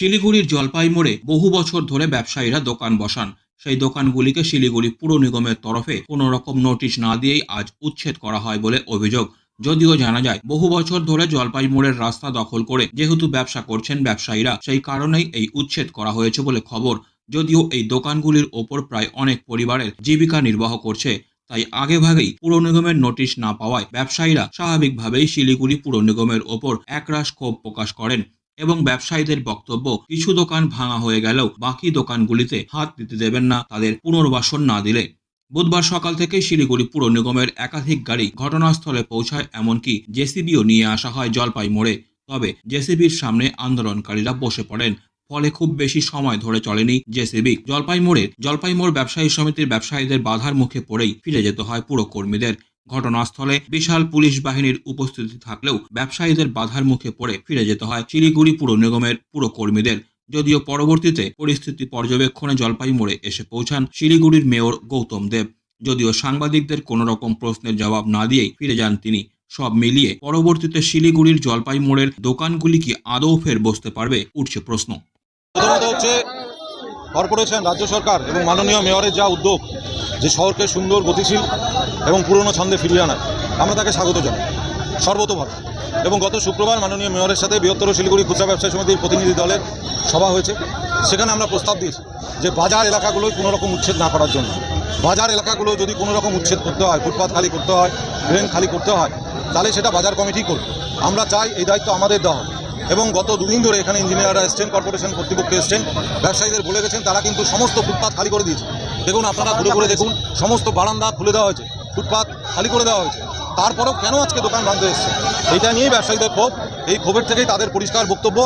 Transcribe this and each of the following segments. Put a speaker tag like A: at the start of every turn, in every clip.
A: শিলিগুড়ির জলপাই মোড়ে বহু বছর ধরে ব্যবসায়ীরা দোকান বসান। সেই দোকানগুলিকে শিলিগুড়ি পুর নিগমের তরফে কোনো রকম নোটিশ না দিয়েই আজ উচ্ছেদ করা হয় বলে অভিযোগ। যদিও জানা যায়, বহু বছর ধরে জলপাই মোড়ের রাস্তা দখল করে যেহেতু ব্যবসা করছেন ব্যবসায়ীরা, সেই কারণেই এই উচ্ছেদ করা হয়েছে বলে খবর। যদিও এই দোকানগুলির ওপর প্রায় অনেক পরিবারের জীবিকা নির্বাহ করছে, তাই আগেভাগেই পুর নিগমের নোটিশ না পাওয়ায় ব্যবসায়ীরা স্বাভাবিকভাবেই শিলিগুড়ি পুর নিগমের ওপর একরাশ ক্ষোভ প্রকাশ করেন। এবং ব্যবসায়ীদের বক্তব্য, কিছু দোকান ভাঙা হয়ে গেলেও বাকি দোকানগুলিতে হাত দিতে দেবেন না তাদের পুনর্বাসন না দিলে। বুধবার সকাল থেকে শিলিগুড়ি পুর নিগমের একাধিক গাড়ি ঘটনাস্থলে পৌঁছায়, এমনকি জেসিবিও নিয়ে আসা হয় জলপাই মোড়ে তবে জেসিবির সামনে আন্দোলনকারীরা বসে পড়েন। ফলে খুব বেশি সময় ধরে চলেনি জেসিবি। জলপাই মোড়ে জলপাই মোড় ব্যবসায়ী সমিতির ব্যবসায়ীদের বাধার মুখে পড়েই ফিরে যেতে হয় পুরো কর্মীদের ঘটনাস্থলে বিশাল পুলিশ বাহিনীর উপস্থিতি থাকলেও ব্যবসায়ীদের বাধার মুখে পড়ে ফিরে যেতে হয় শিলিগুড়ি পুর নিগমের পুরো কর্মীদের। যদিও পরবর্তীতে পরিস্থিতি পর্যবেক্ষণে জলপাই মোড়ে এসে পৌঁছান শিলিগুড়ির মেয়র গৌতম দেব। যদিও সাংবাদিকদের কোনো রকম প্রশ্নের জবাব না দিয়েই ফিরে যান তিনি। সব মিলিয়ে পরবর্তীতে শিলিগুড়ির জলপাই মোড়ের দোকানগুলি কি আদৌ ফের বসতে পারবে, উঠছে প্রশ্ন।
B: হচ্ছে কর্পোরেশন রাজ্য সরকার এবং মাননীয় মেয়রের যা উদ্যোগ যে শহরকে সুন্দর, গতিশীল এবং পুরনো ছন্দে ফিরিয়ে আনার। আমরা তাকে স্বাগত জানাই। সর্বতভাবে। এবং গত শুক্রবার মাননীয় মেয়রের সাথে বৃহত্তর শিলিগুড়ি খুচরা ব্যবসায়ী সমিতির প্রতিনিধি দলের সভা হয়েছে। সেখানে আমরা প্রস্তাব দিয়েছি যে বাজার এলাকাগুলোয় কোনো রকম উচ্ছেদ না করার জন্য। বাজার এলাকাগুলো যদি কোনো রকম উচ্ছেদ করতে হয় ফুটপাথ খালি করতে হয়, ড্রেন খালি করতে হয়, তাহলে সেটা বাজার কমিটি করবে। আমরা চাই এই দায়িত্ব আমাদের দেওয়া এবং গত দুদিন ধরে এখানে ইঞ্জিনিয়াররা এসছেন, কর্পোরেশন কর্তৃপক্ষ এসছেন, ব্যবসায়ীদের বলে গেছেন, তারা কিন্তু সমস্ত ফুটপাথ খালি করে দিয়েছে। দেখুন, আপনারা ঘুরে ঘুরে দেখুন, সমস্ত বারান্দা খুলে দেওয়া হয়েছে ফুটপাথ খালি করে দেওয়া হয়েছে। তারপরেও কেন আজকে দোকান ভাঙতে এসছে? এইটা নিয়েই ব্যবসায়ীদের ক্ষোভ। এই ক্ষোভের থেকেই তাদের পরিষ্কার বক্তব্য।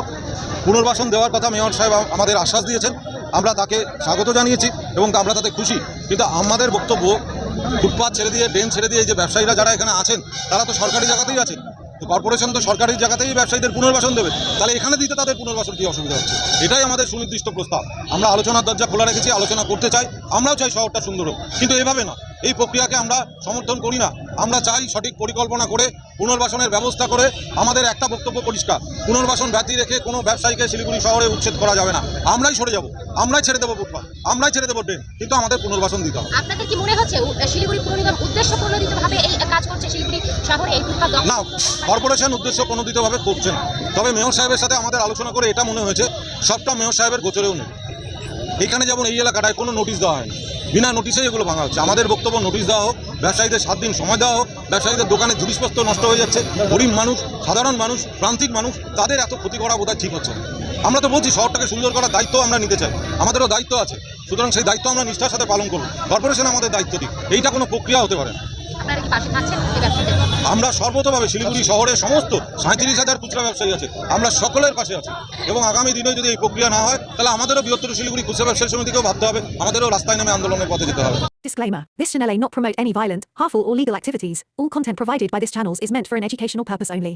B: পুনর্বাসন দেওয়ার কথা মেয়র সাহেব আমাদের আশ্বাস দিয়েছেন। আমরা তাকে স্বাগত জানিয়েছি এবং আমরা তাতে খুশি। কিন্তু আমাদের বক্তব্য ফুটপাথ ছেড়ে দিয়ে, ড্রেন ছেড়ে দিয়ে যে ব্যবসায়ীরা যারা এখানে আছেন, তারা তো সরকারি জায়গাতেই আছেন। তো কর্পোরেশন তো সরকারি জায়গাতেই ব্যবসায়ীদের পুনর্বাসন দেবে। তাহলে এখানে দিতে তাদের পুনর্বাসন কী অসুবিধা হচ্ছে? এটাই আমাদের সুনির্দিষ্ট প্রস্তাব। আমরা আলোচনার দরজা খোলা রেখেছি, আলোচনা করতে চাই, আমরাও চাই শহরটা সুন্দর হোক। কিন্তু এভাবে না এই প্রক্রিয়াকে আমরা সমর্থন করি না। আমরা চাই সঠিক পরিকল্পনা করে পুনর্বাসনের ব্যবস্থা করে আমাদের একটা বক্তব্য পরিষ্কার। পুনর্বাসন ব্যতি রেখে কোনো ব্যবসায়ীকে শিলিগুড়ি শহরে উচ্ছেদ করা যাবে না। আমরাই সরে যাব। আমরাই ছেড়ে দেবো ফুটপাথ আমরাই ছেড়ে দেবো ড্রেন কিন্তু আমাদের পুনর্বাসন দিতে হবে।
C: আপনাদের কি মনে হচ্ছে? শিলিগুড়ি পুর নিগম উদ্দেশ্য প্রণোদিতভাবে এই কাজ করছে শিলিগুড়ি শহরে? এই ফুটপাত
B: না কর্পোরেশন উদ্দেশ্য প্রণোদিতভাবে করছে না। তবে মেয়র সাহেবের সাথে আমাদের আলোচনা করে এটা মনে হয়েছে সবটা মেয়র সাহেবের গোচরেও নেই। এখানে যেমন এই এলাকাটায় কোনো নোটিশ দেওয়া হয়নি। বিনা নোটিশেই এগুলো ভাঙা হচ্ছে। আমাদের বক্তব্য নোটিশ দেওয়া হোক ব্যবসায়ীদের সাত দিন সময় দেওয়া হোক, ব্যবসায়ীদের দোকানে জিনিসপত্র নষ্ট হয়ে যাচ্ছে, গরিব মানুষ, সাধারণ মানুষ, প্রান্তিক মানুষ, তাদের এত ক্ষতি করা বোধহয় ঠিক হচ্ছে আমরা তো বলছি শহরটাকে সুন্দর করার দায়িত্ব আমরা নিতে চাই, আমাদেরও দায়িত্ব আছে। সুতরাং সেই দায়িত্ব আমরা নিষ্ঠার সাথে পালন করব, কর্পোরেশন আমাদের দায়িত্ব দিক, এইটা কোনো প্রক্রিয়া হতে পারে না।
C: আপনারা কি পাশে থাকছেন এই ব্যবসায়ীদের
B: আমরা সর্বতভাবে শিলিগুড়ি শহরের সমস্ত সাঁত্রিশ হাজার খুচরা ব্যবসায়ী আছে। আমরা সকলের পাশে আছি। এবং আগামী দিনে যদি এই প্রক্রিয়া না হয় তাহলে আমাদেরও বৃহত্তর শিলিগুড়ি খুচরা ব্যবসায়ী সমিতিকেও ভাবতে হবে। আমাদেরও রাস্তায় নামে আন্দোলনের পথে যেতে হবে।
D: Disclaimer This channel may not promote any violent, harmful, or legal activities. All content provided by this channel is meant for an educational purpose only.